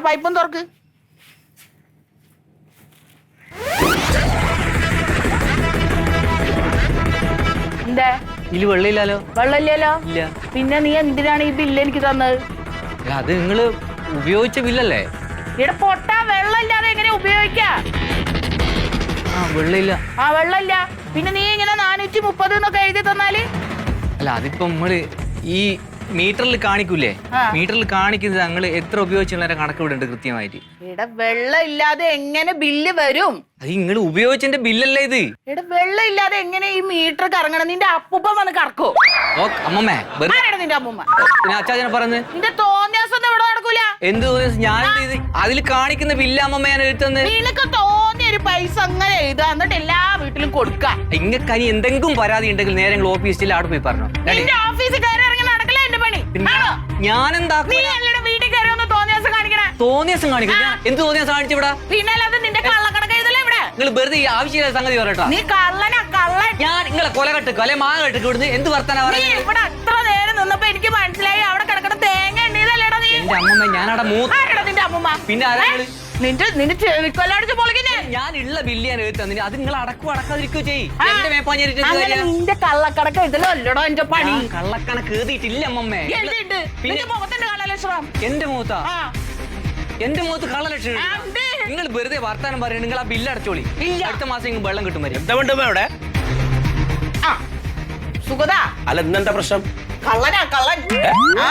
ആ പൈപ്പും തുറക്ക്. എന്താ? ഇതിൽ വെള്ളമില്ലല്ലോ. വെള്ളമില്ലല്ലോ? ഇല്ല. പിന്നെ നീ എന്തിനാണ് ഈ ബില്ല് എനിക്ക് തന്നത്? അത് നിങ്ങൾ ഉപയോഗിച്ച ബില്ലല്ലേ? ഇവിടെ പൊട്ട വെള്ളമില്ലാതെ എങ്ങനെ ഉപയോഗിക്കാ? ആ വെള്ളമില്ല. ആ വെള്ളമില്ല. പിന്നെ നീ ഇങ്ങനെ നാനൂറ്റി മുപ്പത് എന്നൊക്കെ എഴുതി തന്നാൽ? അല്ല അതിപ്പോ നമ്മൾ ഈ മീറ്ററിൽ കാണിക്കൂലേ? മീറ്ററിൽ കാണിക്കുന്നത് ഞങ്ങൾ എത്ര ഉപയോഗിച്ചുള്ള കണക്ക് ഇവിടെ ഉണ്ട് കൃത്യമായിട്ട്. ഇവിടെ വെള്ളം ഇല്ലാതെ എങ്ങനെ ബില്ല് വരും? അത് നിങ്ങൾ ഉപയോഗിച്ചതിന്റെ ബില്ലല്ലേ ഇത്? ഇവിടെ വെള്ളം ഇല്ലാതെ എങ്ങനെ ഈ മീറ്റർ കറങ്ങണം? നിന്റെ അപ്പൂപ്പൻ വന്ന് കറക്കോ? ഓ അമ്മമ്മേ നിന്റെ അമ്മൂമ്മ പിന്നെ അച്ചാച്ചനെ പറഞ്ഞു. നിന്റെ തോന്നിയാസം ഒന്നും ഇവിടെ നടക്കൂല. എന്ത് തോന്നിയ ഞാൻ അതിൽ കാണിക്കുന്ന ബില്ല് അമ്മമ്മ ഞാൻ എഴുത്തുന്നത് നിനക്ക് തോന്നിയ ഒരു പൈസ അങ്ങനെ എഴുതുക എന്നിട്ട് എല്ലാ വീട്ടിലും കൊടുക്ക. ഇങ്ങക്കനി എന്തെങ്കിലും പരാതി ഉണ്ടെങ്കിൽ നേരെ ഓഫീസിൽ അവിടെ പോയി പറഞ്ഞു. ആണോ? ഞാൻ അല്ലയുടെ വീട്ടിൽ കയറി ഒന്ന് തോന്നിയാസം കാണിക്കണേ. തോന്നിയാസം കാണിക്കും. ഞാൻ എന്ത് തോന്നിയാസം കാണിച്ചു ഇവിടെ? പിന്നെ നിന്റെ കള്ളക്കണക്ക് എഴുതല്ലേ ഇവിടെ? നിങ്ങൾ വെറുതെ ഈ ആവശ്യമില്ലാത്ത സംഗതി പറയട്ടോ നീ കള്ളനാ കള്ളൻ. ഞാൻ നിങ്ങളെ കൊല കെട്ടുക്കും അല്ലെ മാങ്ങ കെട്ടുക്കും ഇവിടുന്ന്? എന്ത് വർത്താനാ പറയുന്നത്? ഇവിടെ അത്ര നേരം നിന്നപ്പോ എനിക്ക് മനസ്സിലായി അവിടെ കിടക്കണ തേങ്ങ ഇതല്ലേടാ നീ? എന്റെ അമ്മമ്മ ഞാനവിടെ മൂത്ത് നിന്റെ അമ്മൂമ്മ? പിന്നെ ആരാ? നിന്റെ നിന്റെ ചെവിക്കൊല്ലടിച്ച് പൊളിക്കുന്നേ ഞാൻ ഉള്ള ബില്ല് ഞാൻ എഴുതി തന്നിന് അത് നിങ്ങൾ അടക്കും അടക്കാതിരിക്കുകയോ ചെയ്യും. എന്റെ അങ്ങനെ നിന്റെ കള്ളക്കടക്ക എഴുതലോ അല്ലടോ എന്റെ പണി. കള്ളക്കണക്ക് എഴുതിയിട്ടില്ല അമ്മമ്മേ. പിന്നെ- നിന്റെ മുഖത്തിന്റെ കള്ളലക്ഷണം. എന്റെ മൂത്ത ആ. എന്റെ മൂത്ത് കള്ളലക്ഷണം നിങ്ങൾ വെറുതെ വർത്താനം പറയുന്നത് നിങ്ങൾ ആ ബില്ല് അടച്ചോളി. ഇല്ല. അടുത്ത മാസം വെള്ളം കിട്ടും വരും. അവിടെ? സുഗത. അല്ല ഇന്നെന്താ പ്രശ്നം? കള്ളനാ കള്ളൻ. ആ.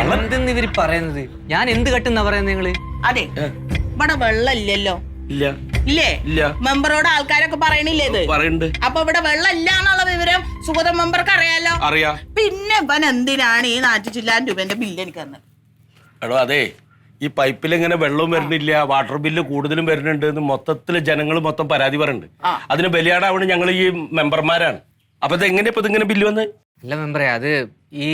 എന്തെന്ന് ഇവർ പറയുന്നത്? ഞാൻ എന്ത് കെട്ടുന്നാ പറയുന്നത് നിങ്ങൾ? അതെ. ഇവിടെ വെള്ളം ഇല്ലല്ലോ ഇല്ല. ഇല്ലേ? ഇല്ല. മെമ്പറോട് ആൾക്കാരൊക്കെ പറയണില്ലേ ഇത്? പറയുന്നുണ്ട് അപ്പൊ ഇവിടെ വെള്ളം ഇല്ല എന്നുള്ള വിവരം സുഗത മെമ്പർക്ക് അറിയാലോ? അറിയാ. പിന്നെ ഇവൻ എന്തിനാണ് ഈ നാറ്റു ചില്ലാൻ രൂപന്റെ ബില്ല് എനിക്ക് തന്നത്? എടോ അതെ ഈ പൈപ്പിൽ ഇങ്ങനെ വെള്ളവും വരുന്നില്ല വാട്ടർ ബില്ല് കൂടുതലും വരുന്നുണ്ട് എന്ന് മൊത്തത്തിൽ ജനങ്ങൾ മൊത്തം പരാതി പറയുന്നുണ്ട്. അതിന് ബലിയാടാവണ് ഞങ്ങൾ ഈ മെമ്പർമാരാണ്. അപ്പൊ ഇത് എങ്ങനെയാ ഇപ്പൊ ഇതിങ്ങനെ ബില്ല് വന്ന്? അല്ല മെമ്പറെ അത് ഈ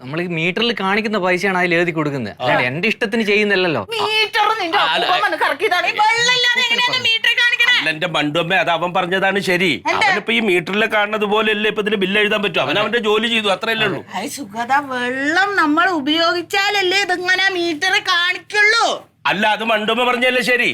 നമ്മൾ ഈ മീറ്ററിൽ കാണിക്കുന്ന പൈസയാണ് അതിൽ എഴുതി കൊടുക്കുന്നത്. അല്ലാണ്ട് എന്റെ ഇഷ്ടത്തിന് ചെയ്യുന്നില്ലല്ലോ മീറ്റർ നിന്റെ ഒപ്പം വന്ന് കറക്കിയതാണ്. ഈ വെള്ളം എങ്ങനെയാണ് മീറ്റർ കാണിക്കണേ? അല്ല എന്റെ ബണ്ടുമ്മ അത് അവൻ പറഞ്ഞതാണ് ശരി. അവനിപ്പോ ഈ മീറ്ററിൽ കാണുന്നത് പോലെയല്ലേ ഇപ്പൊ ഇതിന് ബില്ല് എഴുതാൻ പറ്റും? അവൻ അവന്റെ ജോലി ചെയ്തു അത്രയല്ലേ ഉള്ളൂ. സുഗത വെള്ളം നമ്മൾ ഉപയോഗിച്ചാലല്ലേ ഇതിങ്ങനെ മീറ്റർ കാണിക്കുള്ളൂ. അല്ല അത് മണ്ടുമ്മ പറഞ്ഞല്ലേ ശരി?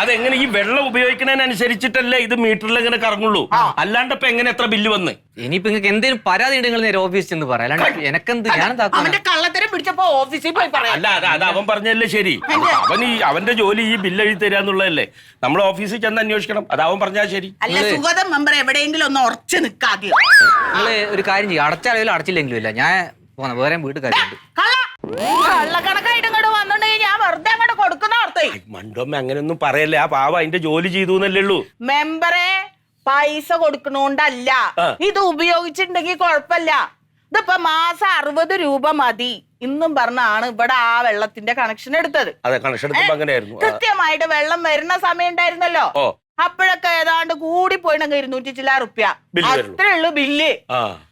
അതെങ്ങനെ ഈ വെള്ളം ഉപയോഗിക്കുന്നതിനനുസരിച്ചിട്ടല്ലേ ഇത് മീറ്ററിൽ ഇങ്ങനെ കറങ്ങുള്ളൂ? അല്ലാണ്ട് ഇപ്പൊ എങ്ങനെ എത്ര ബില്ല് വന്ന്? ഇനിയിപ്പോ നിങ്ങൾക്ക് എന്തെങ്കിലും പരാതി ഉണ്ടെങ്കിൽ നേരെ ഓഫീസിൽ ചെന്ന് പറയാം. അല്ലാണ്ട് എനക്കെന്ത് ഞാൻ അവന്റെ കള്ളത്തരം പിടിച്ചപ്പോ ഓഫീസിൽ പോയി പറയാം. അല്ല അത് അത് അവൻ പറഞ്ഞല്ലേ ശരി. അവൻ ഈ അവന്റെ ജോലി ഈ ബില്ല് എഴുതി തരാന്നുള്ളതല്ലേ നമ്മൾ ഓഫീസിൽ ചെന്ന് അന്വേഷിക്കണം. അത് അവൻ പറഞ്ഞാൽ ശരി. അല്ല സുഗത മെമ്പർ എവിടെയെങ്കിലും ഒന്ന് ഉറച്ചു നിൽക്കാതെ നിങ്ങൾ ഒരു കാര്യം ചെയ്യും. അടച്ചാലും അടച്ചില്ലെങ്കിലും ഇല്ല. ഞാൻ പോന്ന വേറെ വീട്ടുകാരുണ്ട് കള്ളക്കണക്കായിട്ട് ഇങ്ങോട്ട് വന്നിട്ടുണ്ടെങ്കിൽ ഞാൻ വെറുതെ അങ്ങോട്ട് ഓർത്തേ മണ്ടോമ്മ അങ്ങനെയൊന്നും പറയല്ലേ. ആ പാവ അതിന്റെ ജോലി ചെയ്തു എന്നല്ലേ ഉള്ളൂ. മെമ്പറെ പൈസ കൊടുക്കണോണ്ടല്ല. ഇത് ഉപയോഗിച്ചിട്ടുണ്ടെങ്കിൽ കുഴപ്പമില്ല. ഇതിപ്പോ മാസം അറുപത് രൂപ മതി. ഇന്നും പറഞ്ഞാണ് ഇവിടെ ആ വെള്ളത്തിന്റെ കണക്ഷൻ എടുത്തത്. അതെ കണക്ഷൻ അങ്ങനെയായിരുന്നു. കൃത്യമായിട്ട് വെള്ളം വരുന്ന സമയം ഉണ്ടായിരുന്നല്ലോ. അപ്പോഴൊക്കെ ഏതാണ്ട് കൂടി പോയിണെങ്കിൽ ഇരുന്നൂറ്റി ചില റുപ്യ അത്രയുള്ളൂ അത്രേ ഉള്ളൂ ബില്ല്.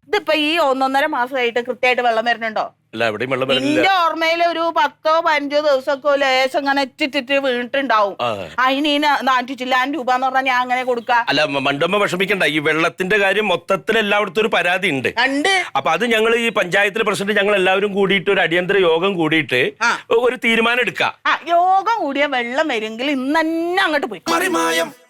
ഇതിപ്പോ ഈ ഒന്നൊന്നര മാസമായിട്ട് കൃത്യമായിട്ട് വെള്ളം വരുന്നുണ്ടോ? അല്ല എവിടെയും വെള്ളം വരുന്നില്ല എന്റെ ഓർമ്മയിൽ ഒരു പത്തോ പതിനഞ്ചോ ദിവസമൊക്കെ ലേശം അങ്ങനെ ഇറ്റിറ്റിട്ട് വീണിട്ടുണ്ടാവും. ആ. അതിന് ഈ നാനൂറ്റി ചില്ലാൻ രൂപ എന്ന് പറഞ്ഞാൽ ഞാൻ അങ്ങനെ കൊടുക്ക. അല്ല മ- മണ്ടമ്മ വിഷമിക്കണ്ട. ഈ വെള്ളത്തിന്റെ കാര്യം മൊത്തത്തിൽ എല്ലായിടത്തും ഒരു പരാതി ഉണ്ട്. രണ്ട് അപ്പൊ അത് ഞങ്ങൾ ഈ പഞ്ചായത്തിലെ പ്രസിഡന്റ് ഞങ്ങൾ എല്ലാവരും കൂടിയിട്ട് ഒരു അടിയന്തര യോഗം കൂടിയിട്ട് ആ. ഒരു തീരുമാനം എടുക്കാം. ആ യോഗം കൂടിയ വെള്ളം വരുമെങ്കിൽ ഇന്ന് തന്നെ അങ്ങോട്ട് പോയി. മറിമായം.